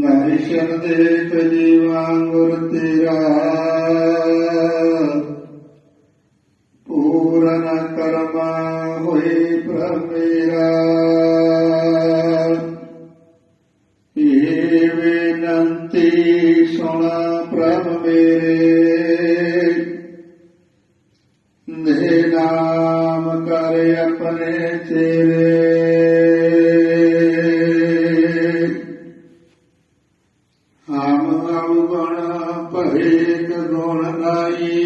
ਦਰਸ਼ਨ ਦੇਖ ਜੀਵਾਂ ਗੁਰ ਤੇਰਾ ਪੂਰਨ ਕਰਮਾ ਹੋਏ ਪ੍ਰਭ ਮੇਰਾ ਏ ਬੇਨੰਤੀ ਸੁਣ ਪ੍ਰਭ ਮੇਰੇ ਦੇ ਨਾਮ ਕਰ ਆਪਣੇ ਤੇਰੇ ਹਮ ਹਮ ਗੁਣ ਗਾਈ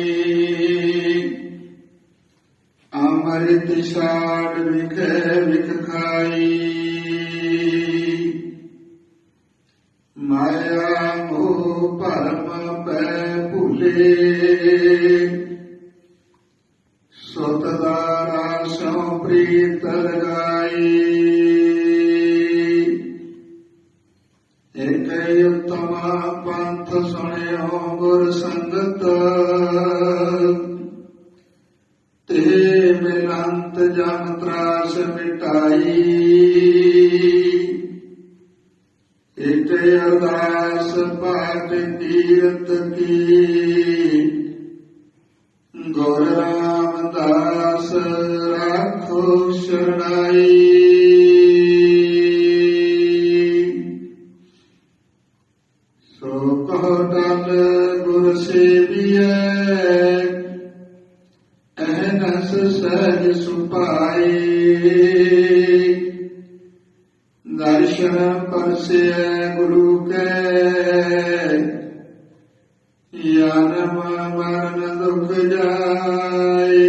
ਅਮਰਿਤ ਛਾੜ ਵਿਖੇ ਵਿਖ ਖਾਈ। ਮਾਇਆ ਮੋਹ ਭਰਮ ਪੈ ਭੁਲੇ। ਸੁਤ ਦਾ ਰਾਸੋਂ ਪ੍ਰੀਤ ਲਗਾਈ। ਪੰਥ ਸੁਣਿਓ ਗੁਰ ਸੰਗਤ। ਤੇ ਮਿਲੰਤ ਜਨ ਤਰਾਸ ਮਿਟਾਈ। ਇਕ ਅਰਦਾਸ ਪਾਟ ਕੀਰਤ ਕੀ। ਗੁਰ ਰਾਮਦਾਸ ਰਾਖੋ ਸ਼ਰਣਾਈ ਸੋ ਕਹੋ ਟਲ ਗੁਰ ਸੇਵੀਐ ਅਹਨਸ ਸਹਿਜ ਸੁਪਾਈ। ਦਰਸ਼ਨ ਪਰਸੈ ਗੁਰੂ ਕੈ ਯਾਨਮ ਮਰਨ ਦੁਖ ਜਾਏ।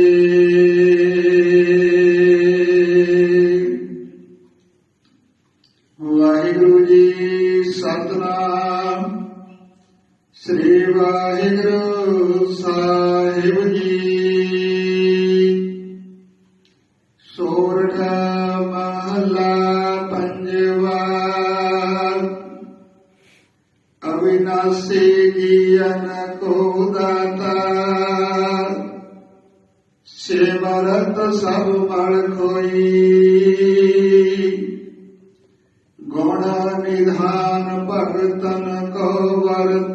ਵਾਹਿਗੁਰੂ ਜੀ ਸਤਨਾਮ। ਸ੍ਰੀ ਵਾਹਿਗੁਰੂ ਸਾਹਿਬ ਜੀ। ਸੋਰਠ ਮਹਲਾ ਪੰਜਵਾ। ਅਵਿਨਾਸੀ ਜੀਵਨ ਕੋ ਦਾਤਾ। ਸੇਵਰਤ ਸਭ ਮਲ ਨਿਧਾਨ ਭਗਤਨ ਕੋ ਕੋਈ ਗੁਣ ਨਿਧਾਨ ਭਗਤਨ ਕੋ ਵਰਤਨ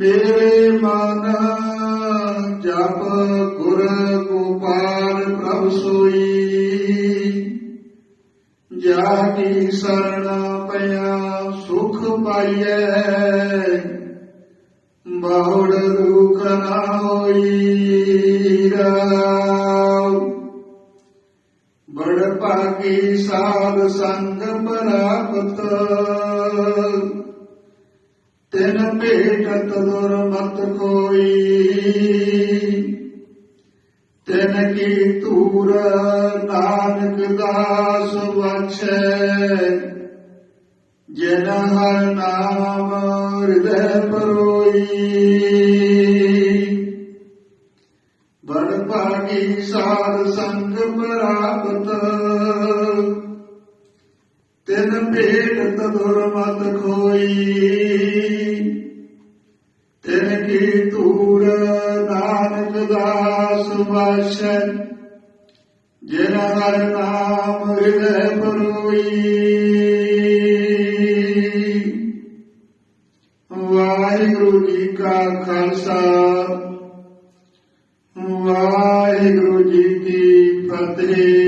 ਮੇਰੇ ਮਨ ਜਪ ਗੁਰ ਗੋਪਾਲ ਪ੍ਰਭ ਸੋਈ। ਜਾ ਕੀ ਸਰਣ ਪਿਆ, ਸੁਖ ਪਾਈਐ। ਬਹੁੜ ਦੁਖ ਨਾ ਹੋਈ ਬੜ ਭਾਗੀ ਸਾਧ ਸੰਗ ਪ੍ਰਾਪਤ। ਤਿਨ ਭੇਟਤ ਦੁਰਮਤ ਕੋਈ। ਤਿਨ ਕੀ ਤੂਰ ਨਾਨਕ ਦਾਸ ਵਛੈ ਜਿਨ ਹਰ ਨਾਮ ਹਿਰਦੈ ਪਰੋਈ। ਬੜ ਭਾਗੀ ਸਾਧ ਸੰਗ ਪ੍ਰਾਪਤ। ਤਿਨ ਭੇਟ ਦੁਰਮਤ ਖੋਈ ਤਿਨ ਕੀ ਤੂਰ ਨਾਨਕ ਦਾਸ ਵਾਸ਼ੈ ਜਿਨ ਹਰ ਨਾਮ ਹਿਰਦੈ ਪਰੋਈ। ਵਾਹਿਗੁਰੂ ਜੀ ਕਾ ਖਾਲਸਾ, ਵਾਹਿਗੁਰੂ ਜੀ ਕੀ ਫਤਿਹ।